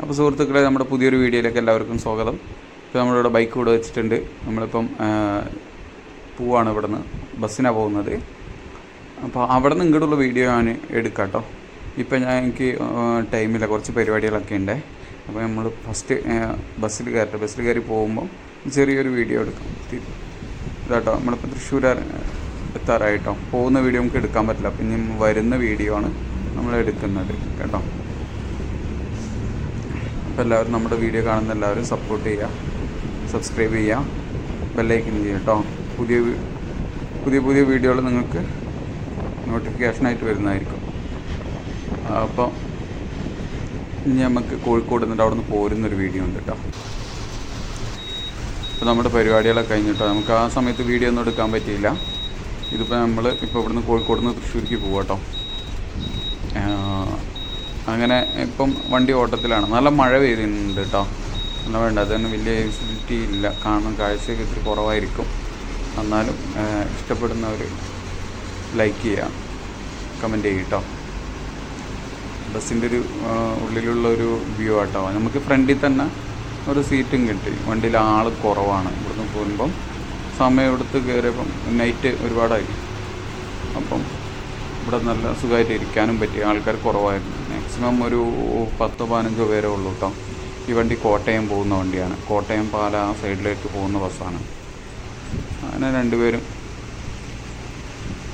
അപ്പോൾ സുഹൃത്തുക്കളെ നമ്മുടെ പുതിയൊരു വീഡിയോയിലേക്ക് എല്ലാവർക്കും സ്വാഗതം. ഇപ്പോൾ നമ്മളിവിടെ ബൈക്ക് ഇവിടെ വെച്ചിട്ടുണ്ട്. നമ്മളിപ്പം പോവാണ് ഇവിടുന്ന് ബസ്സിനാണ് പോകുന്നത്. അപ്പോൾ അവിടെ നിന്ന് ഇങ്ങോട്ടുള്ള വീഡിയോ ഞാൻ എടുക്കാം കേട്ടോ ഇപ്പം ഞാൻ എനിക്ക് ടൈമില്ല കുറച്ച് പരിപാടികളൊക്കെ ഉണ്ട്. അപ്പോൾ നമ്മൾ ഫസ്റ്റ് ബസ്സിൽ കയറട്ടെ. ബസ്സിൽ കയറി പോകുമ്പോൾ ചെറിയൊരു വീഡിയോ എടുക്കാം. ഇതാട്ടോ നമ്മളിപ്പോൾ തൃശ്ശൂർ എത്താറായിട്ടോ. പോകുന്ന വീഡിയോ നമുക്ക് എടുക്കാൻ പറ്റില്ല. പിന്നെ വരുന്ന വീഡിയോ ആണ് നമ്മൾ എടുക്കുന്നത്. കേട്ടോ. അപ്പോൾ എല്ലാവരും നമ്മുടെ വീഡിയോ കാണുന്ന എല്ലാവരും സപ്പോർട്ട് ചെയ്യുക സബ്സ്ക്രൈബ് ചെയ്യുക ബെല്ലൈക്കൻ ചെയ്യുക കേട്ടോ പുതിയ പുതിയ പുതിയ വീഡിയോകൾ നിങ്ങൾക്ക് നോട്ടിഫിക്കേഷനായിട്ട് വരുന്നതായിരിക്കും. അപ്പോൾ ഇനി നമുക്ക് കോഴിക്കോട് നിന്നിട്ട് അവിടെ നിന്ന് പോരുന്നൊരു വീഡിയോ ഉണ്ട് കേട്ടോ ഇപ്പോൾ നമ്മുടെ പരിപാടികളൊക്കെ കഴിഞ്ഞിട്ടോ നമുക്ക് ആ സമയത്ത് വീഡിയോ ഒന്നും എടുക്കാൻ പറ്റിയില്ല. ഇതിപ്പോൾ നമ്മൾ ഇപ്പോൾ ഇവിടുന്ന് കോഴിക്കോട് നിന്ന് തൃശ്ശൂർക്ക് പോകാം കേട്ടോ അങ്ങനെ ഇപ്പം വണ്ടി ഓട്ടത്തിലാണ്. നല്ല മഴ പെയ്യുന്നുണ്ട് കേട്ടോ നല്ല വേണ്ട അതിന് വലിയ വിസിബിലിറ്റി ഇല്ല. കാണാൻ കാഴ്ചയൊക്കെ ഇത്തിരി കുറവായിരിക്കും. എന്നാലും ഇഷ്ടപ്പെടുന്നവർ ലൈക്ക് ചെയ്യുക കമന്റ് ചെയ്യുക കേട്ടോ ബസ്സിന്റെ ഒരു ഉള്ളിലുള്ള ഒരു വ്യൂ ആട്ടോ നമുക്ക് ഫ്രണ്ടിൽ തന്നെ ഒരു സീറ്റും കിട്ടി. വണ്ടിയിൽ ആൾ കുറവാണ്. ഇവിടുന്ന് പോകുമ്പം സമയം എടുത്ത് കയറിയപ്പം നൈറ്റ് ഒരുപാടായി. അപ്പം ഇവിടെ നല്ല സുഖമായിട്ട് ഇരിക്കാനും പറ്റി. ആൾക്കാർ കുറവായിരുന്നു. മാക്സിമം ഒരു പത്തോ പതിനഞ്ചോ പേരേ ഉള്ളൂ കേട്ടോ ഈ വണ്ടി കോട്ടയം പോകുന്ന വണ്ടിയാണ്. കോട്ടയം പാല സൈഡിലേക്ക് പോകുന്ന ബസ്സാണ്. അങ്ങനെ രണ്ടുപേരും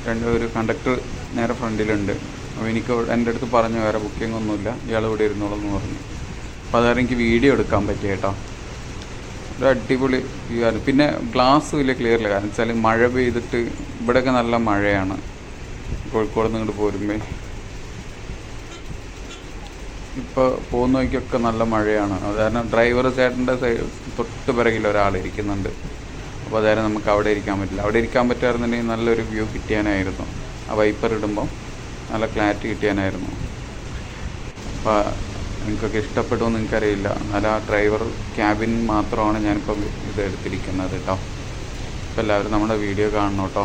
രണ്ടുപേരും കണ്ടക്ടർ നേരെ ഫ്രണ്ടിലുണ്ട്. അപ്പോൾ എനിക്ക് എന്റെ അടുത്ത് പറഞ്ഞു വേറെ ബുക്കിംഗ് ഒന്നുമില്ല. ഇയാൾ ഇവിടെ ഇരുന്നോളൂ എന്ന് പറഞ്ഞു. അപ്പോൾ അതായത് എനിക്ക് വീഡിയോ എടുക്കാൻ പറ്റിയ കേട്ടോ ഒരു അടിപൊളി വ്യൂ പിന്നെ ഗ്ലാസ് വലിയ ക്ലിയർ ഇല്ല കാരണം വെച്ചാൽ മഴ പെയ്തിട്ട് ഇവിടെയൊക്കെ നല്ല മഴയാണ്. കോഴിക്കോട് നിന്ന് ഇങ്ങോട്ട് പോരുമ്പോൾ ഇപ്പോൾ പോകുന്ന വഴിക്കൊക്കെ നല്ല മഴയാണ്. കാരണം ഡ്രൈവർ ചേട്ടന്റെ തൊട്ട് പിറകിൽ ഒരാൾ ഇരിക്കുന്നുണ്ട്. അപ്പോൾ അതായത് നമുക്ക് അവിടെ ഇരിക്കാൻ പറ്റില്ല. അവിടെ ഇരിക്കാൻ പറ്റുമായിരുന്നുണ്ടെങ്കിൽ നല്ലൊരു വ്യൂ കിട്ടിയാനായിരുന്നു. ആ വൈപ്പർ ഇടുമ്പോൾ നല്ല ക്ലാരിറ്റി കിട്ടിയാനായിരുന്നു. അപ്പോൾ നിങ്ങൾക്കൊക്കെ ഇഷ്ടപ്പെടുമെന്ന് എനിക്കറിയില്ല എന്നാലും ആ ഡ്രൈവർ ക്യാബിൻ മാത്രമാണ് ഞാനിപ്പോൾ ഇത് എടുത്തിരിക്കുന്നത് കേട്ടോ. അപ്പോൾ എല്ലാവരും നമ്മുടെ വീഡിയോ കാണണം കേട്ടോ.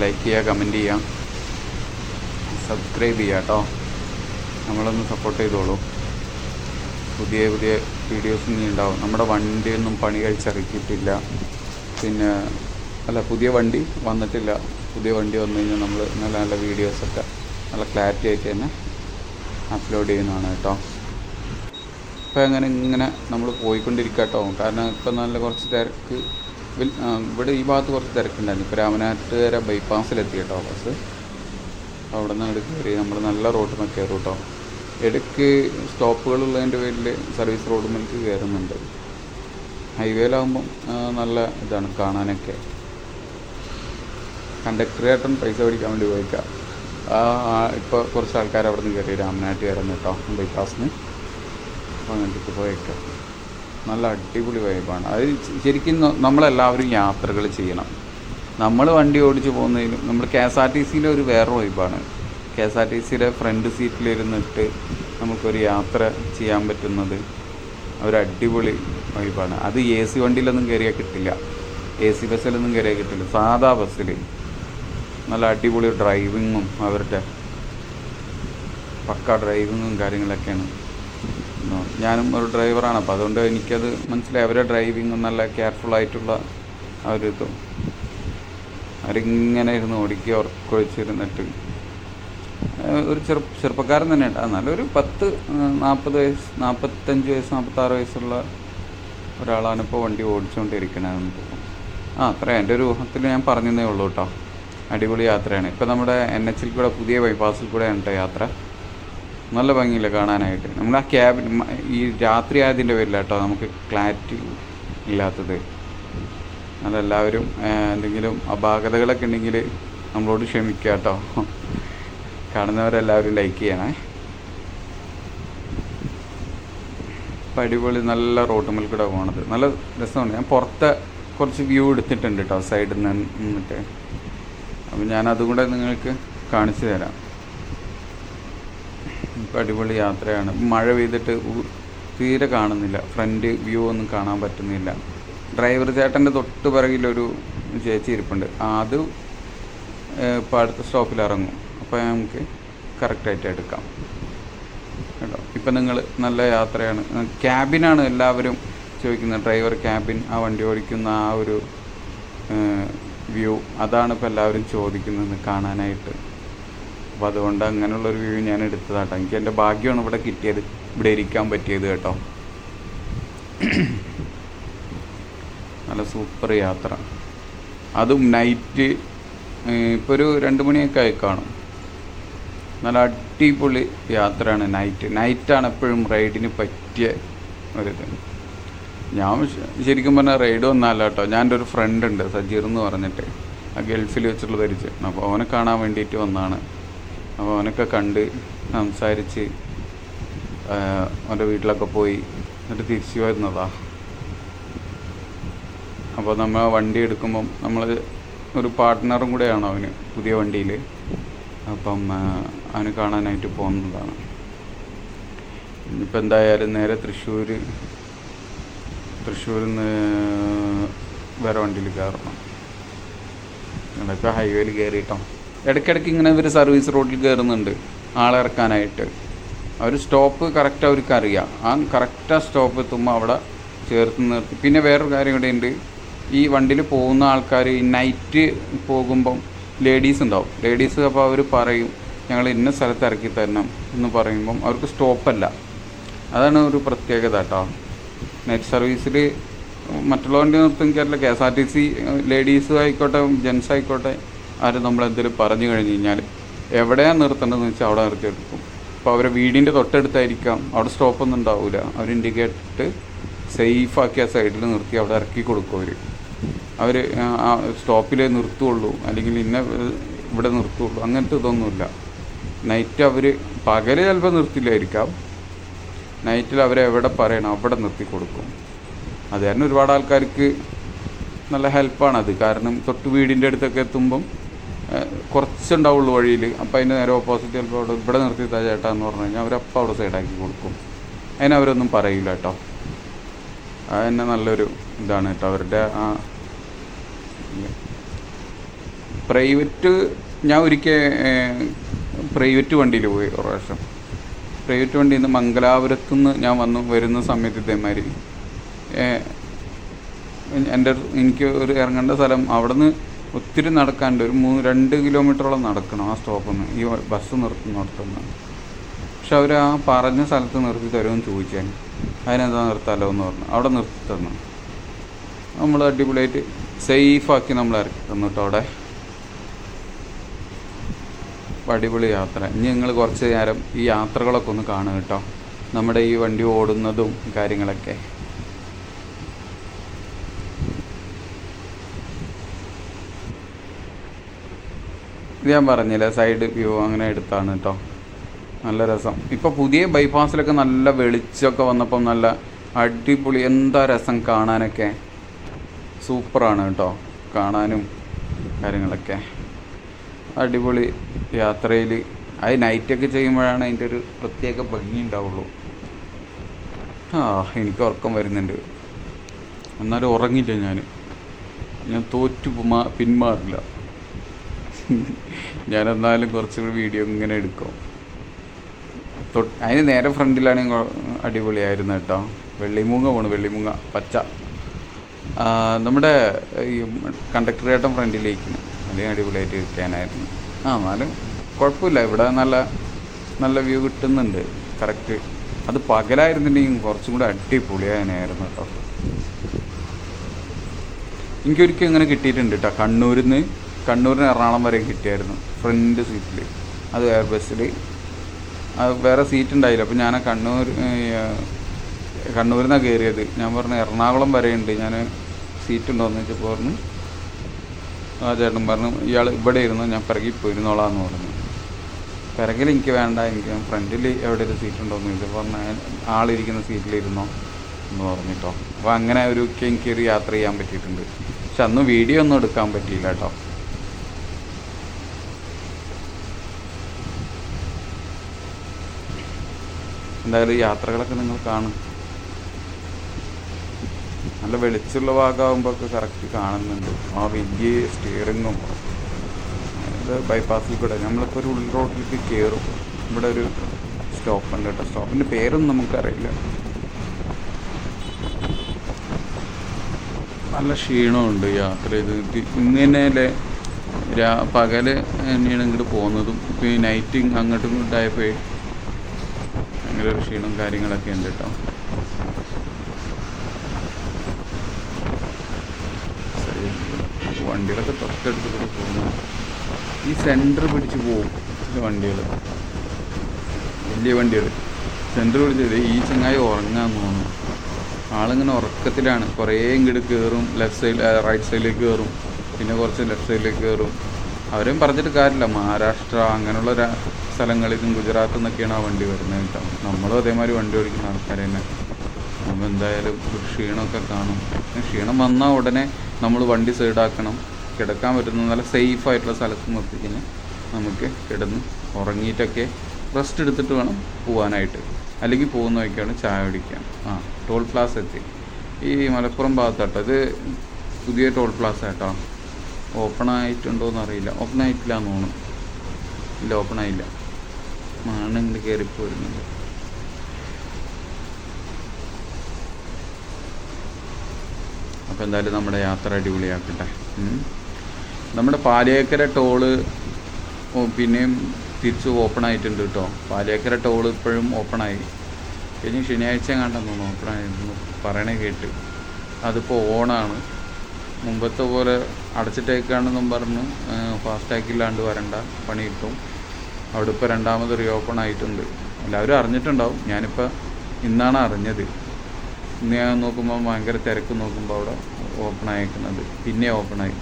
ലൈക്ക് ചെയ്യുക കമന്റ് ചെയ്യുക. സബ്സ്ക്രൈബ് ചെയ്യുക കേട്ടോ. നമ്മളൊന്ന് സപ്പോർട്ട് ചെയ്തോളൂ. പുതിയ പുതിയ വീഡിയോസ് ഇനി ഉണ്ടാവും. നമ്മുടെ വണ്ടിയൊന്നും പണി കഴിച്ചിറക്കിയിട്ടില്ല. പിന്നെ അല്ല പുതിയ വണ്ടി വന്നിട്ടില്ല. പുതിയ വണ്ടി വന്നു കഴിഞ്ഞാൽ നമ്മൾ നല്ല നല്ല വീഡിയോസൊക്കെ നല്ല ക്ലാരിറ്റി ആയിട്ട് തന്നെ അപ്ലോഡ് ചെയ്യുന്നതാണ് കേട്ടോ. ഇപ്പം അങ്ങനെ ഇങ്ങനെ നമ്മൾ പോയിക്കൊണ്ടിരിക്കുക കേട്ടോ. കാരണം ഇപ്പം നല്ല കുറച്ച് തിരക്ക്. ഇവിടെ ഈ ഭാഗത്ത് കുറച്ച് തിരക്കുണ്ടായിരുന്നു. ഇപ്പോൾ വരെ ബൈപ്പാസിലെത്തി കേട്ടോ ബസ് അവിടെ നിന്ന് കയറി നമ്മൾ നല്ല റോഡ് കയറും കേട്ടോ. ഇടയ്ക്ക് സ്റ്റോപ്പുകളുള്ളതിന്റെ പേരിൽ സർവീസ് റോഡ് മേലേക്ക് കയറുന്നുണ്ട്. ഹൈവേയിലാകുമ്പം നല്ല ഇതാണ് കാണാനൊക്കെ. കണ്ടക്ടർ ചേട്ടൻ പൈസ പിടിക്കാൻ വേണ്ടി ഉപയോഗിക്കാം ഇപ്പോൾ കുറച്ച് ആൾക്കാർ അവിടെ നിന്ന് കയറി രാമനാട്ട് കയറുന്നു കേട്ടോ ബൈപ്പാസിന്. അപ്പോൾ അങ്ങോട്ടേക്ക് പോയേക്കാം. നല്ല അടിപൊളി വൈബാണ്. അത് ശരിക്കും നമ്മളെല്ലാവരും യാത്രകൾ ചെയ്യണം. നമ്മൾ വണ്ടി ഓടിച്ച് പോകുന്നതിലും നമ്മൾ കെ എസ് ആർ ടി സിയിലെ ഒരു വേറെ വൈബാണ്. കെ എസ് ആർ ടി സിയുടെ ഫ്രണ്ട് സീറ്റിലിരുന്നിട്ട് നമുക്കൊരു യാത്ര ചെയ്യാൻ പറ്റുന്നത് ഒരു അടിപൊളി വൈബാണ്. അത് എ സി വണ്ടിയിലൊന്നും കയറിയാൽ കിട്ടില്ല. എ സി ബസ്സിലൊന്നും കയറിയാൽ കിട്ടില്ല. സാധാ ബസ്സിൽ നല്ല അടിപൊളി ഡ്രൈവിങ്ങും അവരുടെ പക്ക ഡ്രൈവിങ്ങും കാര്യങ്ങളൊക്കെയാണ്. ഞാനും ഒരു ഡ്രൈവറാണ്. അപ്പോൾ അതുകൊണ്ട് എനിക്കത് മനസ്സിലായി. അവരുടെ ഡ്രൈവിങ്ങും നല്ല കെയർഫുൾ ആയിട്ടുള്ള ഒരു ഇതും. അവരിങ്ങനെ ഇരുന്ന് ഓടിക്കുക ഉറക്കൊഴിച്ചിരുന്നിട്ട് ഒരു ചെറു ചെറുപ്പക്കാരൻ തന്നെയുണ്ട്. എന്നാലും ഒരു പത്ത് നാൽപ്പത് വയസ്സ് നാൽപ്പത്തഞ്ച് വയസ്സ് നാൽപ്പത്താറ് വയസ്സുള്ള ഒരാളാണ് ഇപ്പോൾ വണ്ടി ഓടിച്ചുകൊണ്ടിരിക്കണതെന്ന് തോന്നുന്നു. ആ അത്ര. എന്റെ ഒരു ഊഹത്തിൽ ഞാൻ പറഞ്ഞതേ ഉള്ളൂ കേട്ടോ. അടിപൊളി യാത്രയാണ്. ഇപ്പോൾ നമ്മുടെ എൻ എച്ചിൽ കൂടെ പുതിയ ബൈപ്പാസിൽ കൂടെ ഉണ്ട് യാത്ര. നല്ല ഭംഗിയില്ല കാണാനായിട്ട്. നമ്മൾ ആ ക്യാബിൻ ഈ രാത്രി ആയതിന്റെ പേരില്ല കേട്ടോ നമുക്ക് ക്ലാരിറ്റി ഇല്ലാത്തത്. അതെല്ലാവരും എന്തെങ്കിലും അപാകതകളൊക്കെ ഉണ്ടെങ്കിൽ നമ്മളോട് ക്ഷമിക്കുക കേട്ടോ. കാണുന്നവരെല്ലാവരും ലൈക്ക് ചെയ്യണേ. അടിപൊളി നല്ല റോട്ടുമ്മിൽ കൂടെ പോണത്. നല്ല രസമാണ്. ഞാൻ പുറത്തെ കുറച്ച് വ്യൂ എടുത്തിട്ടുണ്ട് കേട്ടോ സൈഡിൽ നിന്ന് നിന്നിട്ട്. അപ്പം ഞാൻ അതുകൂടെ നിങ്ങൾക്ക് കാണിച്ചു തരാം. ഇപ്പം അടിപൊളി യാത്രയാണ്. മഴ പെയ്തിട്ട് തീരെ കാണുന്നില്ല. ഫ്രണ്ട് വ്യൂ ഒന്നും കാണാൻ പറ്റുന്നില്ല. ഡ്രൈവർ ചേട്ടന്റെ തൊട്ട് പിറകിലൊരു ചേച്ചി ഇരിപ്പുണ്ട്. അത് ഇപ്പോൾ അടുത്ത സ്റ്റോപ്പിൽ ഇറങ്ങും. അപ്പോൾ നമുക്ക് കറക്റ്റായിട്ട് എടുക്കാം. കേട്ടോ? ഇപ്പം നിങ്ങൾ നല്ല യാത്രയാണ്. ക്യാബിനാണ് എല്ലാവരും ചോദിക്കുന്നത് ഡ്രൈവർ ക്യാബിൻ ആ വണ്ടി ഓടിക്കുന്ന ആ ഒരു വ്യൂ അതാണ് ഇപ്പോൾ എല്ലാവരും ചോദിക്കുന്നത് കാണാനായിട്ട്. അപ്പോൾ അതുകൊണ്ട് അങ്ങനെയുള്ളൊരു വ്യൂ ഞാൻ എടുത്തതാട്ടോ. എനിക്ക് എന്റെ ഭാഗ്യമാണ് ഇവിടെ കിട്ടിയത്. ഇവിടെ ഇരിക്കാൻ പറ്റിയത് കേട്ടോ. നല്ല സൂപ്പർ യാത്ര. അതും നൈറ്റ് ഇപ്പോൾ ഒരു രണ്ട് മണിയൊക്കെ ആയി കാണും. നല്ല അടിപൊളി യാത്രയാണ്. നൈറ്റ് നൈറ്റാണ് എപ്പോഴും റൈഡിന് പറ്റിയ ഒരിത്. ഞാൻ ശരിക്കും പറഞ്ഞാൽ റൈഡ് ഒന്നല്ല കേട്ടോ. ഞാൻ എന്റെ ഒരു ഫ്രണ്ട് ഉണ്ട് സജീർ എന്ന് പറഞ്ഞിട്ട്. ആ ഗൾഫിൽ വെച്ചിട്ടുള്ള ധരിച്ച് അപ്പോൾ അവനെ കാണാൻ വേണ്ടിയിട്ട് വന്നതാണ് അപ്പോൾ അവനൊക്കെ കണ്ട് സംസാരിച്ച് അവന്റെ വീട്ടിലൊക്കെ പോയി. എന്നിട്ട് തിരിച്ചു വരുന്നതാ. അപ്പോൾ നമ്മൾ വണ്ടി എടുക്കുമ്പം നമ്മൾ ഒരു പാർട്ട്ണറും കൂടെയാണ് അവന് പുതിയ വണ്ടിയിൽ അപ്പം അവന് കാണാനായിട്ട് പോകുന്നതാണ്. ഇനിയിപ്പോൾ എന്തായാലും നേരെ തൃശ്ശൂർ തൃശ്ശൂരിൽ നിന്ന് വേറെ വണ്ടിയിൽ കയറണം. ഇടയ്ക്ക് ഹൈവേയിൽ കയറിയിട്ടോ. ഇടയ്ക്കിടയ്ക്ക് ഇങ്ങനെ ഇവർ സർവീസ് റോഡിൽ കയറുന്നുണ്ട് ആളിറക്കാനായിട്ട് അവർ സ്റ്റോപ്പ് കറക്റ്റ് അവർക്ക് അറിയാം. ആ കറക്റ്റ് സ്റ്റോപ്പ് എത്തുമ്പോൾ അവിടെ ചേർത്ത് നിർത്തി. പിന്നെ വേറൊരു കാര്യം ഇവിടെ ഉണ്ട് ഈ വണ്ടിയിൽ പോകുന്ന ആൾക്കാർ നൈറ്റ് പോകുമ്പം ലേഡീസ് ഉണ്ടാവും. ലേഡീസ് അപ്പോൾ അവർ പറയും ഞങ്ങൾ ഇന്ന സ്ഥലത്ത് ഇറക്കി തരണം എന്ന് പറയുമ്പം അവർക്ക് സ്റ്റോപ്പല്ല അതാണ് ഒരു പ്രത്യേകത കേട്ടോ നെറ്റ് സർവീസിൽ മറ്റുള്ള വണ്ടി നിർത്തും കയറില്ല K S R T C ladies ആയിക്കോട്ടെ ജെൻസ് ആയിക്കോട്ടെ അവർ നമ്മളെന്തെങ്കിലും പറഞ്ഞു കഴിഞ്ഞ് കഴിഞ്ഞാൽ എവിടെയാണ് നിർത്തേണ്ടതെന്ന് വെച്ചാൽ അവിടെ നിർത്തിയെടുക്കും. അപ്പോൾ അവരെ വീടിന്റെ തൊട്ടടുത്തായിരിക്കാം. അവിടെ സ്റ്റോപ്പൊന്നും ഉണ്ടാവില്ല അവർ ഇൻഡിക്കേറ്റ് സേഫാക്കി ആ സൈഡിൽ നിർത്തി അവിടെ ഇറക്കി കൊടുക്കും അവർ അവർ സ്റ്റോപ്പിലേ നിർത്തുള്ളൂ. അല്ലെങ്കിൽ ഇന്ന ഇവിടെ നിർത്തുള്ളൂ. അങ്ങനത്തെ ഇതൊന്നുമില്ല. നൈറ്റ് അവർ പകൽ ചിലപ്പോൾ നിർത്തില്ലായിരിക്കാം. നൈറ്റിൽ അവരെവിടെ പറയണം അവിടെ നിർത്തി കൊടുക്കും. അത് തന്നെ ഒരുപാട് ആൾക്കാർക്ക് നല്ല ഹെൽപ്പാണത് കാരണം തൊട്ട് വീടിന്റെ അടുത്തൊക്കെ എത്തുമ്പം കുറച്ചുണ്ടാവുള്ളൂ വഴിയിൽ അപ്പം അതിന് നേരെ ഓപ്പോസിറ്റ് ചിലപ്പോൾ അവിടെ ഇവിടെ നിർത്തിത്താ ചേട്ടാ എന്ന് പറഞ്ഞു കഴിഞ്ഞാൽ അവരപ്പം അവിടെ സൈഡാക്കി കൊടുക്കും. അതിനവരൊന്നും പറയില്ല കേട്ടോ അത് തന്നെ നല്ലൊരു ഇതാണ് കേട്ടോ അവരുടെ ആ പ്രൈവറ്റ് ഞാൻ ഒരിക്കൽ പ്രൈവറ്റ് വണ്ടിയിൽ പോയി ഒരു പ്രാവശ്യം. പ്രൈവറ്റ് വണ്ടിയിൽ നിന്ന് മംഗലാപുരത്തു നിന്ന് ഞാൻ വന്നു വരുന്ന സമയത്ത് ഇതേമാതിരി എന്റെ എനിക്ക് ഒരു ഇറങ്ങേണ്ട സ്ഥലം അവിടെ നിന്ന് ഒത്തിരി നടക്കാണ്ട് ഒരു മൂന്ന് രണ്ട് കിലോമീറ്ററോളം നടക്കണം ആ സ്റ്റോപ്പിൽ നിന്ന് ഈ ബസ് നിർത്തുന്നിടത്തുനിന്ന്. പക്ഷെ അവർ ആ പറഞ്ഞ സ്ഥലത്ത് നിർത്തി തരുമെന്ന് ചോദിച്ചാൽ അതിനെന്താ നിർത്താലോ എന്ന് പറഞ്ഞു. അവിടെ നിർത്തി തന്നു. നമ്മൾ അടിപൊളിയായിട്ട് സേഫാക്കി നമ്മൾ ഇറക്കി തന്നു കേട്ടോ അവിടെ. അപ്പോൾ അടിപൊളി യാത്ര. ഇനി നിങ്ങൾ കുറച്ച് നേരം ഈ യാത്രകളൊക്കെ ഒന്ന് കാണുക കേട്ടോ. നമ്മുടെ ഈ വണ്ടി ഓടുന്നതും കാര്യങ്ങളൊക്കെ. ഞാൻ പറഞ്ഞില്ല സൈഡ് വ്യൂ അങ്ങനെ എടുത്താണ് കേട്ടോ. നല്ല രസം. ഇപ്പോൾ പുതിയ ബൈപ്പാസിലൊക്കെ നല്ല വെളിച്ചമൊക്കെ വന്നപ്പം നല്ല അടിപൊളി എന്താ രസം കാണാനൊക്കെ. സൂപ്പറാണ് കേട്ടോ കാണാനും കാര്യങ്ങളൊക്കെ. അടിപൊളി യാത്രയിൽ അത് നൈറ്റൊക്കെ ചെയ്യുമ്പോഴാണ് അതിന്റെ ഒരു പ്രത്യേക ഭംഗി ഉണ്ടാവുള്ളൂ. ആ എനിക്ക് ഉറക്കം വരുന്നുണ്ട്. എന്നാലും ഉറങ്ങില്ല ഞാൻ ഞാൻ തോറ്റു പിന്മാറില്ല. ഞാൻ എന്നാലും കുറച്ചുകൂടി വീഡിയോ ഇങ്ങനെ എടുക്കും. തൊട്ട് അതിന് നേരെ ഫ്രണ്ടിലാണ് അടിപൊളിയായിരുന്നു കേട്ടോ. വെള്ളിമൂങ്ങ പോണു വെള്ളിമൂങ്ങ പച്ച. നമ്മുടെ ഈ കണ്ടക്ടർ ചേട്ടൻ ഫ്രണ്ടിലേക്ക് അതിന് അടിപൊളിയായിട്ട് ഇരിക്കാനായിരുന്നു. ആ എന്നാലും കുഴപ്പമില്ല. ഇവിടെ നല്ല നല്ല വ്യൂ കിട്ടുന്നുണ്ട്. കറക്റ്റ് അത് പകലായിരുന്നുണ്ടെങ്കിൽ കുറച്ചും കൂടെ അടിപൊളിയായിരുന്നു കേട്ടോ എനിക്കൊരിക്കലും ഇങ്ങനെ കിട്ടിയിട്ടുണ്ട് കേട്ടോ കണ്ണൂരിൽ നിന്ന് കണ്ണൂരിന് എറണാകുളം വരെ കിട്ടിയായിരുന്നു. ഫ്രണ്ട് സീറ്റിൽ അത് എയർ ബസ്സിൽ അത് വേറെ സീറ്റ് ഉണ്ടായില്ല. അപ്പോൾ ഞാൻ കണ്ണൂർ കണ്ണൂരിൽ നിന്നാണ് കയറിയത് ഞാൻ പറഞ്ഞു എറണാകുളം വരെ ഉണ്ട്. ഞാൻ സീറ്റ് ഉണ്ടോ എന്ന് വെച്ചപ്പോൾ പറഞ്ഞു ആ ചേട്ടൻ പറഞ്ഞു ഇയാൾ ഇവിടെ ഇരുന്നു ഞാൻ പിറകിൽ പോയിരുന്നോളാന്ന് പറഞ്ഞു. പിറകിൽ എനിക്ക് വേണ്ട എനിക്ക് ഫ്രണ്ടിൽ എവിടെ ഒരു സീറ്റ് ഉണ്ടോ എന്ന് ചോദിച്ചു. പറഞ്ഞാൽ ആളിരിക്കുന്ന സീറ്റിലിരുന്നോ എന്ന് പറഞ്ഞിട്ടോ അപ്പോൾ അങ്ങനെ ഒരു എനിക്കൊരു യാത്ര ചെയ്യാൻ പറ്റിയിട്ടുണ്ട്. പക്ഷെ അന്ന് വീഡിയോ ഒന്നും എടുക്കാൻ പറ്റിയില്ല കേട്ടോ എന്തായാലും യാത്രകളൊക്കെ നിങ്ങൾ കാണും. നല്ല വെളിച്ചുള്ള ഭാഗമാകുമ്പോൾ ഒക്കെ കറക്റ്റ് കാണുന്നുണ്ട്. ആ വലിയ സ്റ്റിയറിങ്ങും ഇത് ബൈപ്പാസിൽ കൂടെ. നമ്മളിപ്പോൾ ഒരു ഉൾ റോഡിലേക്ക് കയറും ഇവിടെ ഒരു സ്റ്റോപ്പ് ഉണ്ട് കേട്ടോ. സ്റ്റോപ്പിന്റെ പേരൊന്നും നമുക്കറിയില്ല. നല്ല ക്ഷീണമുണ്ട് യാത്ര ചെയ്ത്. ഇന്ന് തന്നെ രാ പകൽ തന്നെയാണ് ഇങ്ങോട്ട് പോകുന്നതും. ഇപ്പോൾ ഈ നൈറ്റ് അങ്ങോട്ടും ഇങ്ങോട്ടായപ്പോൾ ഒരു ക്ഷീണവും കാര്യങ്ങളൊക്കെ ഉണ്ട് കേട്ടോ. വണ്ടികളൊക്കെ തൊട്ടടുത്ത് പോകുന്നു. ഈ സെന്റർ പിടിച്ച് പോകും ചില വണ്ടികൾ വലിയ വണ്ടികൾ സെന്റർ പിടിച്ചത് ഈ ചങ്ങായി ഉറങ്ങാന്ന് തോന്നുന്നു. ആളിങ്ങനെ ഉറക്കത്തിലാണ്. കുറേ ഇങ്ങോട്ട് കയറും ലെഫ്റ്റ് സൈഡ് റൈറ്റ് സൈഡിലേക്ക് കയറും പിന്നെ കുറച്ച് ലെഫ്റ്റ് സൈഡിലേക്ക് കയറും അവരും പറഞ്ഞിട്ട് കാര്യമില്ല. മഹാരാഷ്ട്ര അങ്ങനെയുള്ള സ്ഥലങ്ങളിൽ നിന്നും ഗുജറാത്തിൽ നിന്നൊക്കെയാണ് ആ വണ്ടി വരുന്നത് കേട്ടോ. നമ്മളും അതേമാതിരി വണ്ടി ഓടിക്കുന്ന ആൾക്കാർ തന്നെ നമ്മൾ എന്തായാലും ക്ഷീണമൊക്കെ കാണും. ക്ഷീണം വന്നാൽ ഉടനെ നമ്മൾ വണ്ടി സൈഡാക്കണം. കിടക്കാൻ പറ്റുന്ന നല്ല സേഫ് ആയിട്ടുള്ള സ്ഥലത്ത് നിർത്തിക്കഴിഞ്ഞാൽ നമുക്ക് കിടന്ന് ഉറങ്ങിയിട്ടൊക്കെ റെസ്റ്റ് എടുത്തിട്ട് വേണം പോകാനായിട്ട് അല്ലെങ്കിൽ പോകുന്ന വഴിക്കാണ് ചായ കുടിക്കാൻ. ആ ടോൾ പ്ലാസ എത്തി. ഈ മലപ്പുറം ഭാഗത്താട്ടോ. ഇത് പുതിയ ടോൾ പ്ലാസ കേട്ടോ ഓപ്പൺ ആയിട്ടുണ്ടോ എന്നറിയില്ല. ഓപ്പൺ ആയിട്ടില്ല എന്ന് തോന്നുന്നു. ഇല്ല ഓപ്പൺ ആയില്ല. മാണ് ഇങ്ങോട്ട് കയറിപ്പോരുന്നുണ്ട് അപ്പോൾ എന്തായാലും നമ്മുടെ യാത്ര അടിപൊളിയാക്കട്ടെ. നമ്മുടെ പാലിയേക്കര ടോൾ പിന്നെയും തിരിച്ച് ഓപ്പൺ ആയിട്ടുണ്ട് കേട്ടോ പാലിയേക്കര ടോൾ ഇപ്പോഴും ഓപ്പൺ ആയി. കഴിഞ്ഞ ശനിയാഴ്ച കണ്ടെന്നു ഓപ്പൺ ആയിരുന്നു പറയണേ കേട്ട്. അതിപ്പോൾ ഓണാണ് മുമ്പത്തെ പോലെ അടച്ചിട്ടേക്കാണെന്നും പറഞ്ഞ്. ഫാസ്റ്റാഗ് ഇല്ലാണ്ട് വരണ്ട. പണി കിട്ടും. അവിടെ ഇപ്പോൾ രണ്ടാമത് റീ ഓപ്പൺ ആയിട്ടുണ്ട്. എല്ലാവരും അറിഞ്ഞിട്ടുണ്ടാവും. ഞാനിപ്പോൾ ഇന്നാണ് അറിഞ്ഞത്. ഞാൻ നോക്കുമ്പോൾ ഭയങ്കര തിരക്ക് നോക്കുമ്പോൾ അവിടെ ഓപ്പൺ ആയിരിക്കുന്നത് പിന്നെ ഓപ്പൺ ആയി.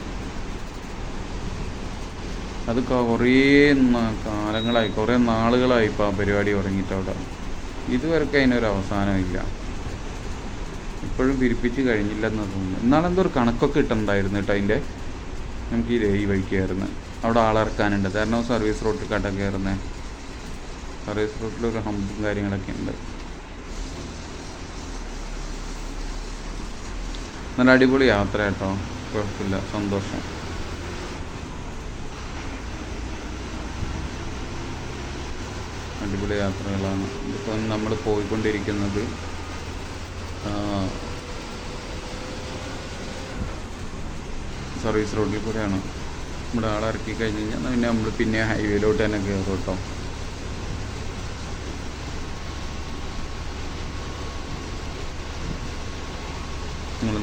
അത് കുറേ കാലങ്ങളായി. കുറേ നാളുകളായി ഇപ്പോൾ ആ പരിപാടി തുടങ്ങിയിട്ട് അവിടെ. ഇതുവരെയൊക്കെ അതിനൊരു അവസാനമില്ല. ഇപ്പോഴും പിരിപ്പിച്ച് കഴിഞ്ഞില്ലെന്ന് തോന്നുന്നു. എന്നാലെന്തോ ഒരു കണക്കൊക്കെ ഇട്ടുണ്ടായിരുന്നു കേട്ടോ അതിന്റെ നമുക്ക് ഈ ഈ വഴിക്ക് കയറുന്നത് അവിടെ ആളിറക്കാനുണ്ട്. കാരണം സർവീസ് റോട്ടിൽ കട കയറുന്നത് സർവീസ് റോഡിലൊരു ഹമ്പും കാര്യങ്ങളൊക്കെ ഉണ്ട്. നല്ല അടിപൊളി യാത്ര കേട്ടോ. കുഴപ്പമില്ല. സന്തോഷം. അടിപൊളി യാത്രകളാണ്. ഇപ്പം നമ്മൾ പോയിക്കൊണ്ടിരിക്കുന്നത് സർവീസ് റോഡിൽ കൂടെയാണ്. നമ്മുടെ ആളെ ഇറക്കി കഴിഞ്ഞ് കഴിഞ്ഞാൽ പിന്നെ നമ്മൾ പിന്നെ ഹൈവേയിലോട്ട് തന്നെ കയറും കേട്ടോ.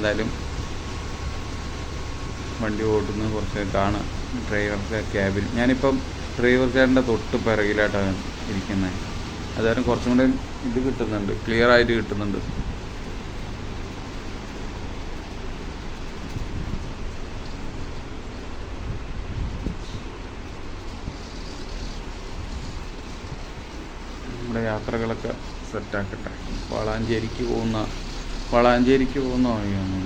നമ്മളെന്തായാലും വണ്ടി ഓടുന്നത് കുറച്ച് ഇതാണ് ഡ്രൈവറുടെ ക്യാബിൽ. ഞാനിപ്പം ഡ്രൈവർ ചേട്ടന്റെ തൊട്ട് പിറകിലായിട്ടാണ് ഇരിക്കുന്നത് അതായത് കുറച്ചും കൂടെ ഇത് കിട്ടുന്നുണ്ട് ക്ലിയർ ആയിട്ട് കിട്ടുന്നുണ്ട്. നമ്മുടെ യാത്രകളൊക്കെ സെറ്റാക്കട്ടെ വളാഞ്ചേരിക്ക് പോകുന്ന വളാഞ്ചേരിക്ക് പോകുന്ന വഴിയാണ്.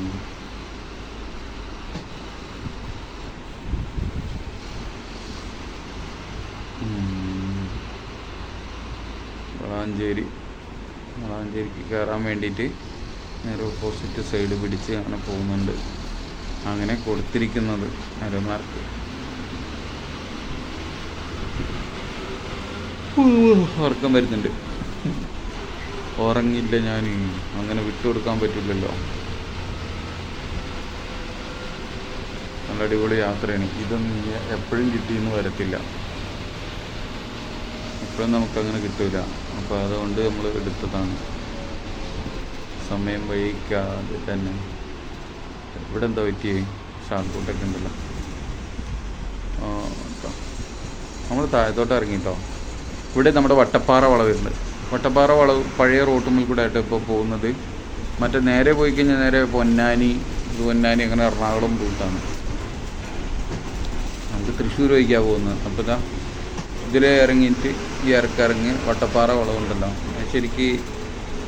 വളാഞ്ചേരി വളാഞ്ചേരിക്ക് കയറാൻ വേണ്ടിയിട്ട് നേരെ ഓപ്പോസിറ്റ് സൈഡ് പിടിച്ച് അങ്ങനെ പോകുന്നുണ്ട്. അങ്ങനെ കൊടുത്തിരിക്കുന്നത് അരമാർക്ക്. ഉറക്കം വരുന്നുണ്ട്. ഉറങ്ങില്ല ഞാൻ അങ്ങനെ വിട്ടുകൊടുക്കാൻ പറ്റില്ലല്ലോ. നല്ല അടിപൊളി യാത്രയാണ്. ഇതൊന്നും എപ്പോഴും എപ്പോഴും കിട്ടിയെന്ന് വരത്തില്ല. നമുക്ക് നമുക്കങ്ങനെ കിട്ടൂല. അപ്പോൾ അതുകൊണ്ട് നമ്മൾ എടുത്തതാണ്. സമയം വൈകാതെ തന്നെ. ഇവിടെ എന്താ പറ്റിയേ? ഷാർക്കൂട്ടൊക്കെ ഉണ്ടല്ലോ. നമ്മൾ താഴത്തോട്ട് ഇറങ്ങിട്ടോ. ഇവിടെ നമ്മുടെ വട്ടപ്പാറ വളവുണ്ട് വട്ടപ്പാറ വളവ് പഴയ റോട്ടുമ്മിൽ കൂടെ ആയിട്ട് ഇപ്പോൾ പോകുന്നത്. മറ്റേ നേരെ പോയി കഴിഞ്ഞാൽ നേരെ പൊന്നാനി പൊന്നാനി അങ്ങനെ എറണാകുളം റൂട്ടാണ് നമുക്ക് തൃശ്ശൂർ വഴിക്കാണ് പോകുന്നത്. അപ്പോൾ ഇതാ ഇതിൽ ഇറങ്ങിയിട്ട് ഈ ഇറക്കിറങ്ങി വട്ടപ്പാറ വളവുണ്ടല്ലോ. ശരിക്ക്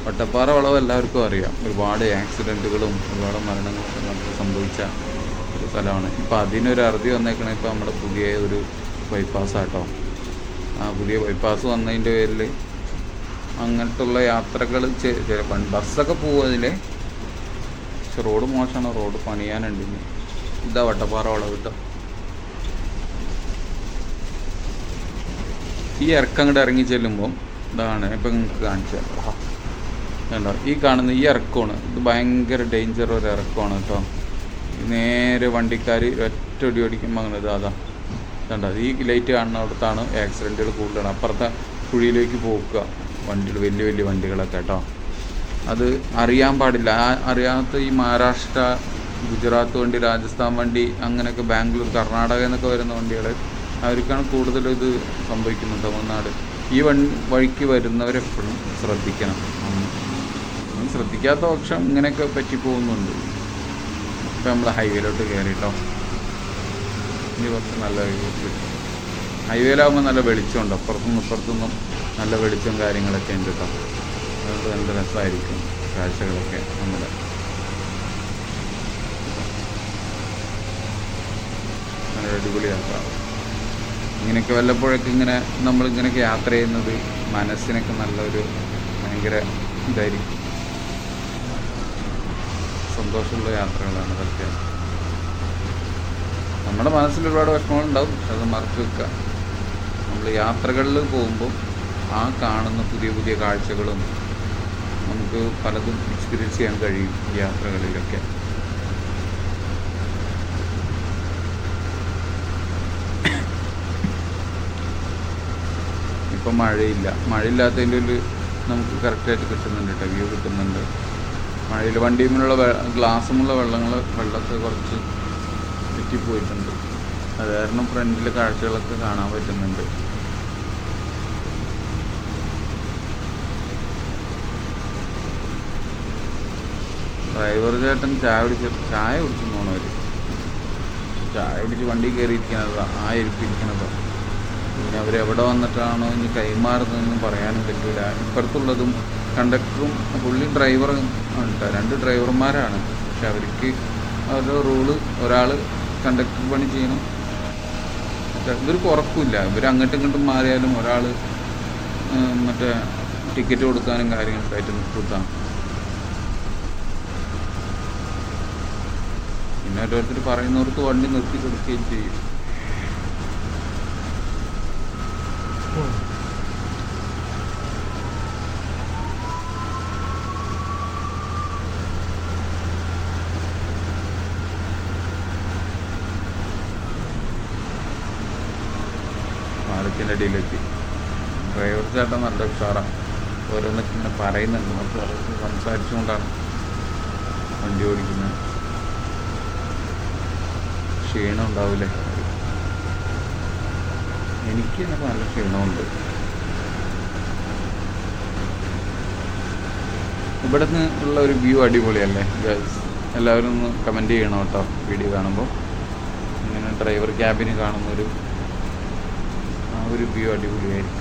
വട്ടപ്പാറ വളവ് എല്ലാവർക്കും അറിയാം. ഒരുപാട് ആക്സിഡന്റുകളും ഒരുപാട് മരണങ്ങളൊക്കെ നമുക്ക് സംഭവിച്ച ഒരു സ്ഥലമാണ്. ഇപ്പോൾ അതിനൊരു അറുതി വന്നേക്കണേ ഇപ്പോൾ നമ്മുടെ പുതിയ ഒരു ബൈപ്പാസ് ആട്ടോ. ആ പുതിയ ബൈപ്പാസ് വന്നതിന്റെ പേരിൽ അങ്ങനത്തുള്ള യാത്രകൾ ബസ്സൊക്കെ പോകും അതിൽ പക്ഷെ റോഡ് മോശമാണ് റോഡ് പണിയാനുണ്ട് ഇനി. ഇതാ വട്ടപ്പാറ വളവ് കേട്ടോ ഈ ഇറക്കം അങ്ങോട്ട് ഇറങ്ങി ചെല്ലുമ്പോൾ ഇതാണ് ഇപ്പം നിങ്ങൾക്ക് കാണിച്ചു. തരാം കണ്ടോ? ഈ കാണുന്ന ഈ ഇറക്കമാണ് ഇത് ഭയങ്കര ഡേഞ്ചർ ഒരു ഇറക്കമാണ് കേട്ടോ നേരെ വണ്ടിക്കാർ ഒറ്റ ഒടി ഓടിക്കുമ്പോൾ അങ്ങനെ ഇതാ കണ്ടോ? ഈ ലൈറ്റ് കാണുന്ന അടുത്താണ് ആക്സിഡന്റുകൾ കൂടുതലാണ്. അപ്പുറത്തെ കുഴിയിലേക്ക് പോക്കുക വണ്ടികൾ വലിയ വലിയ വണ്ടികളൊക്കെ കേട്ടോ. അത് അറിയാൻ പാടില്ല. ആ അറിയാത്ത ഈ മഹാരാഷ്ട്ര ഗുജറാത്ത് വണ്ടി രാജസ്ഥാൻ വണ്ടി അങ്ങനെയൊക്കെ ബാംഗ്ലൂർ കർണാടക എന്നൊക്കെ വരുന്ന വണ്ടികൾ അവർക്കാണ് കൂടുതൽ ഇത് സംഭവിക്കുന്നത് തമിഴ്നാട്. ഈ വണ്ടി വഴിക്ക് വരുന്നവരെപ്പോഴും ശ്രദ്ധിക്കണം. ശ്രദ്ധിക്കാത്ത പക്ഷം ഇങ്ങനെയൊക്കെ പറ്റിപ്പോകുന്നുണ്ട് ഇപ്പം നമ്മൾ ഹൈവേയിലോട്ട് കയറിട്ടോ ഇനി കുറച്ച് നല്ല ഹൈവേയിലാകുമ്പോൾ നല്ല വെളിച്ചമുണ്ട്. അപ്പുറത്തുനിന്ന് ഇപ്പുറത്തുനിന്നും നല്ല വെളിച്ചം കാര്യങ്ങളൊക്കെ ഉണ്ട് കേട്ടോ അതുകൊണ്ട് നല്ല രസമായിരിക്കും കാഴ്ചകളൊക്കെ നമ്മുടെ. നല്ല അടിപൊളി യാത്ര. ഇങ്ങനെയൊക്കെ വല്ലപ്പോഴൊക്കെ ഇങ്ങനെ നമ്മളിങ്ങനെയൊക്കെ യാത്ര ചെയ്യുന്നത് മനസ്സിനൊക്കെ നല്ലൊരു ഭയങ്കര ഇതായിരിക്കും. സന്തോഷമുള്ള യാത്രകളാണ് അതൊക്കെ. നമ്മുടെ മനസ്സിൽ ഒരുപാട് വിഷമങ്ങളുണ്ടാവും പക്ഷെ അത് മറച്ചു വെക്കുക. നമ്മൾ യാത്രകളിൽ പോകുമ്പോൾ ആ കാണുന്ന പുതിയ പുതിയ കാഴ്ചകളും നമുക്ക് പലതും എക്സ്പീരിയൻസ് ചെയ്യാൻ കഴിയും യാത്രകളിലൊക്കെ. ഇപ്പം മഴയില്ല. മഴയില്ലാത്തതിന്റെ ഒരു നമുക്ക് കറക്റ്റായിട്ട് കിട്ടുന്നുണ്ട് കേട്ടോ വ്യൂ കിട്ടുന്നുണ്ട്. മഴയിൽ വണ്ടിയുമുള്ള ഗ്ലാസ്സുമുള്ള വെള്ളങ്ങൾ വെള്ളമൊക്കെ കുറച്ച് ചുറ്റിപ്പോയിട്ടുണ്ട് അത് കാരണം ഫ്രണ്ടിലെ കാഴ്ചകളൊക്കെ കാണാൻ പറ്റുന്നുണ്ട്. ഡ്രൈവർ ചേട്ടൻ ചായ കുടിച്ച് ചായ കുടിച്ചു പോണവർ ചായ കുടിച്ച് വണ്ടി കയറിയിരിക്കണതാ ആ ഇരിപ്പിരിക്കണതാ. പിന്നെ എവിടെ വന്നിട്ടാണോ ഇനി കൈമാറുന്നതെന്നും പറയാനും പറ്റില്ല ഇപ്പുറത്തുള്ളതും കണ്ടക്ടറും പുള്ളി ഡ്രൈവറും ഉണ്ട് രണ്ട് ഡ്രൈവർമാരാണ്. പക്ഷെ അവർക്ക് അവരുടെ റൂൾ ഒരാൾ കണ്ടക്ടർ പണി ചെയ്യണം. ഇവർ ഉറപ്പില്ല. ഇവർ അങ്ങോട്ടും ഇങ്ങോട്ടും മാറിയാലും ഒരാൾ മറ്റേ ടിക്കറ്റ് കൊടുക്കാനും കാര്യങ്ങൾക്കായിട്ട് നിൽക്കാം പിന്നെ ഓരോരുത്തർ പറയുന്നവർക്ക് വണ്ടി നിർത്തി കൊടുക്കുകയും ചെയ്യും. പാലത്തിന്റെ അടിയിലെത്തി. ഡ്രൈവർ ചേട്ടൻ നല്ല ഉഷാറാണ് ഓരോന്നൊക്കെ ഇങ്ങനെ പറയുന്നുണ്ട്. നമുക്ക് സംസാരിച്ചുകൊണ്ടാണ് വണ്ടി ഓടിക്കുന്നത്. ക്ഷീണം ഉണ്ടാവില്ലേ എനിക്ക് തന്നെ നല്ല ക്ഷീണമുണ്ട്. ഇവിടെ നിന്ന് ഉള്ള ഒരു വ്യൂ അടിപൊളിയല്ലേ ഗൈസ് എല്ലാവരും ഒന്ന് കമന്റ് ചെയ്യണം കേട്ടോ വീഡിയോ കാണുമ്പോൾ ഇങ്ങനെ ഡ്രൈവർ ക്യാബിന് കാണുന്ന ഒരു ആ ഒരു വ്യൂ അടിപൊളിയായിരിക്കും.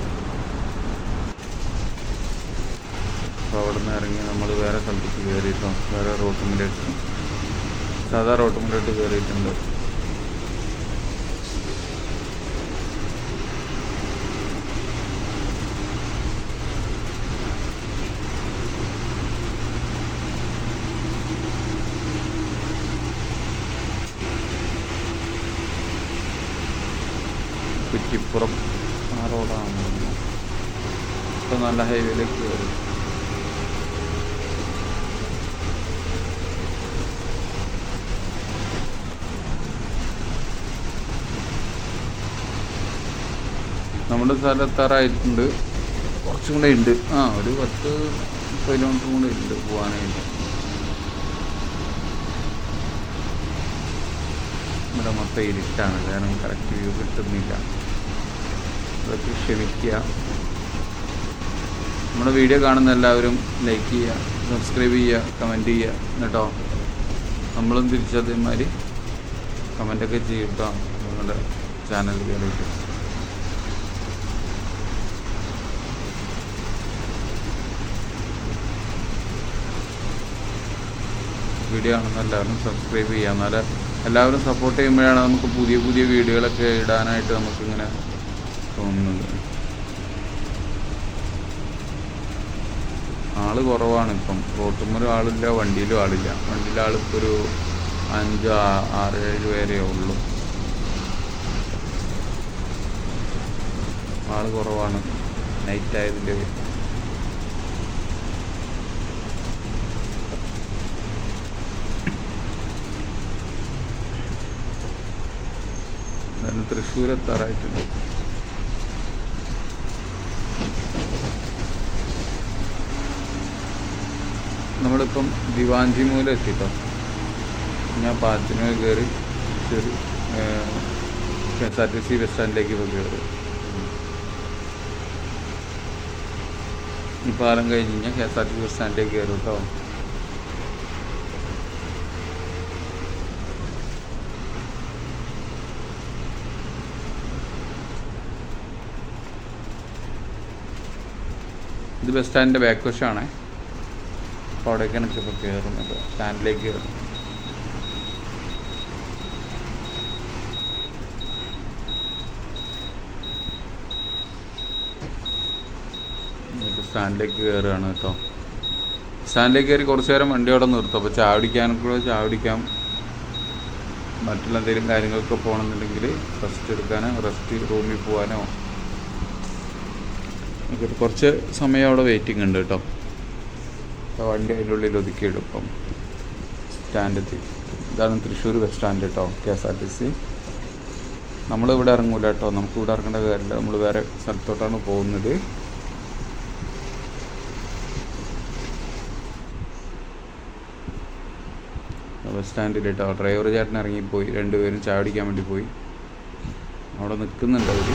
അപ്പോൾ അവിടെ നിന്ന് ഇറങ്ങി നമ്മൾ വേറെ സ്ഥലത്തേക്ക് കയറിയിട്ടോ വേറെ റോട്ടുമിലേക്ക് സാധാ റോട്ടുമിലോട്ട് കയറിയിട്ടുണ്ട് കുറ്റിപ്പുറം ആ റോഡാണ് ഇപ്പം നല്ല ഹൈവേയിലേക്ക് കയറി നമ്മുടെ സ്ഥലത്താറായിട്ടുണ്ട് കുറച്ചും കൂടെ ഉണ്ട്. ആ ഒരു പത്ത് കിലോമീറ്റർ കൂടെ ഉണ്ട് പോകാനായിട്ട് ഇവിടെ മൊത്തം ഇരുട്ടാണ്. കാരണം കറക്റ്റ് വ്യൂ കിട്ടുന്നില്ല. അതൊക്കെ ക്ഷമിക്കുക. നമ്മുടെ വീഡിയോ കാണുന്ന എല്ലാവരും ലൈക്ക് ചെയ്യുക സബ്സ്ക്രൈബ് ചെയ്യുക കമന്റ് ചെയ്യുക കേട്ടോ നമ്മളും തിരിച്ചതേമാതിരി കമന്റൊക്കെ ചെയ്യും കേട്ടോ നിങ്ങളുടെ ചാനൽ കയറിയിട്ട് വീഡിയോ കാണുന്ന എല്ലാവരും സബ്സ്ക്രൈബ് ചെയ്യുക. എന്നാൽ എല്ലാവരും സപ്പോർട്ട് ചെയ്യുമ്പോഴാണ് നമുക്ക് പുതിയ പുതിയ വീഡിയോകളൊക്കെ ഇടാനായിട്ട് നമുക്കിങ്ങനെ തോന്നുന്നത്. കുറവാണ് ഇപ്പം. റോട്ടുമ്മൊരു ആളില്ല വണ്ടിയിലും ആളില്ല. വണ്ടിയിൽ ആളിപ്പോൾ ഒരു അഞ്ച് ആറ് ഏഴ് പേരേ ഉള്ളൂ. ആൾ കുറവാണ്. നൈറ്റ് ആയതിന്റെ തൃശ്ശൂരെത്താറായിട്ടുണ്ട്. നമ്മളിപ്പം ദിവാഞ്ചി മൂലം എത്തിട്ടോ. ഞാൻ പാലത്തിനു കയറി ചെറു K S R T C bus സ്റ്റാൻഡിലേക്ക് ഇപ്പോൾ കയറി. ഈ പാലം കഴിഞ്ഞ് കഴിഞ്ഞാൽ K S R T C bus സ്റ്റാൻഡിലേക്ക് കയറും കേട്ടോ ഇത് ബസ് സ്റ്റാൻഡിന്റെ ബാക്ക് വശമാണേ. അപ്പോൾ അവിടേക്കാണ് ഇപ്പോൾ കയറുന്നത് സ്റ്റാൻഡിലേക്ക് കയറും സ്റ്റാൻഡിലേക്ക് കയറുകയാണ് കേട്ടോ. സ്റ്റാൻഡിലേക്ക് കയറി കുറച്ച് നേരം വണ്ടി അവിടെ നിർത്തും. അപ്പോൾ ചാവടിക്കാനൊക്കെ ചാവടിക്കാം മറ്റുള്ള എന്തെങ്കിലും കാര്യങ്ങളൊക്കെ പോകണമെന്നുണ്ടെങ്കിൽ റെസ്റ്റ് എടുക്കാനോ റെസ്റ്റ് റൂമിൽ പോകാനോ കുറച്ച് സമയം അവിടെ വെയിറ്റിംഗ് ഉണ്ട് കേട്ടോ. വണ്ടി അതിന്റെ ഉള്ളിൽ ഒതുക്കിയിടും ഇപ്പം സ്റ്റാൻഡെത്തി ഇതാണ് തൃശ്ശൂർ ബസ് സ്റ്റാൻഡ് കേട്ടോ K S R T C നമ്മളിവിടെ ഇറങ്ങൂല കേട്ടോ നമുക്ക് ഇവിടെ ഇറങ്ങേണ്ട കാര്യമില്ല. നമ്മൾ വേറെ സ്ഥലത്തോട്ടാണ് പോകുന്നത്. ബസ് സ്റ്റാൻഡിൽ കേട്ടോ ഡ്രൈവർ ചേട്ടൻ ഇറങ്ങിപ്പോയി. രണ്ടുപേരും ചായ ചാടിക്കാൻ വേണ്ടി പോയി. അവിടെ നിൽക്കുന്നുണ്ട് അവർ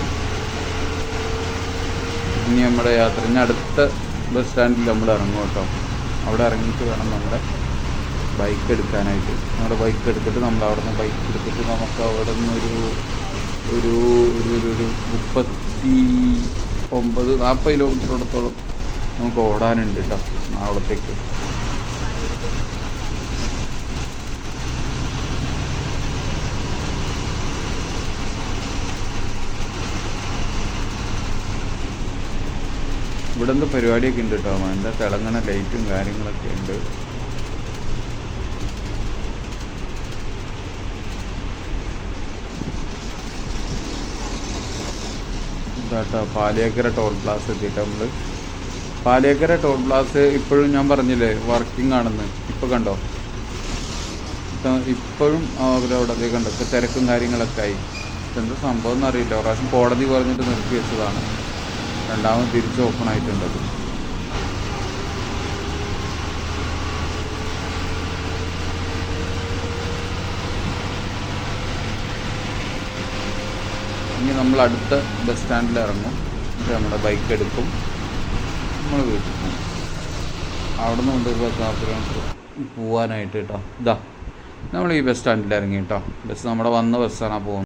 ഇനി നമ്മുടെ യാത്ര ഇനി അടുത്ത ബസ് സ്റ്റാൻഡിൽ നമ്മൾ ഇറങ്ങും കേട്ടോ. അവിടെ ഇറങ്ങിയിട്ട് വേണം നമ്മുടെ ബൈക്ക് എടുക്കാനായിട്ട്. നമ്മുടെ ബൈക്ക് എടുത്തിട്ട് നമ്മൾ അവിടെ നിന്ന് ബൈക്ക് എടുത്തിട്ട് നമുക്ക് അവിടെ നിന്നൊരു ഒരു ഒരു ഒരു മുപ്പത്തി ഒമ്പത് നാൽപ്പത് കിലോമീറ്ററോടത്തോളം നമുക്ക് ഓടാനുണ്ട് കേട്ടോ നാളത്തേക്ക്. ഇവിടെ എന്തോ പരിപാടിയൊക്കെ ഉണ്ട് കേട്ടോ എന്താ തിളങ്ങണ ലൈറ്റും കാര്യങ്ങളൊക്കെ ഉണ്ട്. ഇതാട്ടോ പാലിയേക്കര ടോൾ പ്ലാസ് എത്തിയിട്ട് നമ്മൾ പാലിയേക്കര ടോൾ പ്ലാസ് ഇപ്പോഴും ഞാൻ പറഞ്ഞില്ലേ വർക്കിംഗ് ആണെന്ന്. ഇപ്പോൾ കണ്ടോ? ഇപ്പോഴും അവരവിടെ കണ്ടോ? ഇപ്പം തിരക്കും കാര്യങ്ങളൊക്കെ ആയി. എന്താ സംഭവം എന്നറിയില്ല. പ്രാവശ്യം കോടതി പറഞ്ഞിട്ട് നിർത്തി വെച്ചതാണ്. രണ്ടാമത് തിരിച്ച് ഓപ്പൺ ആയിട്ടുണ്ട്. അത് ഇനി നമ്മൾ അടുത്ത ബസ് സ്റ്റാൻഡിൽ ഇറങ്ങും. എന്നിട്ട് നമ്മുടെ ബൈക്ക് എടുക്കും. നമ്മൾ വീട്ടിൽ പോകും. അവിടെ നിന്ന് കൊണ്ട് ഒരു പത്ത് നാൽപ്പത് കിലോമീറ്റർ പോകാനായിട്ട് കേട്ടോ. ഇതാ നമ്മൾ ഈ ബസ് സ്റ്റാൻഡിൽ ഇറങ്ങി കേട്ടോ. ബസ് നമ്മുടെ വന്ന ബസ്സാണ് പോകുന്നത്.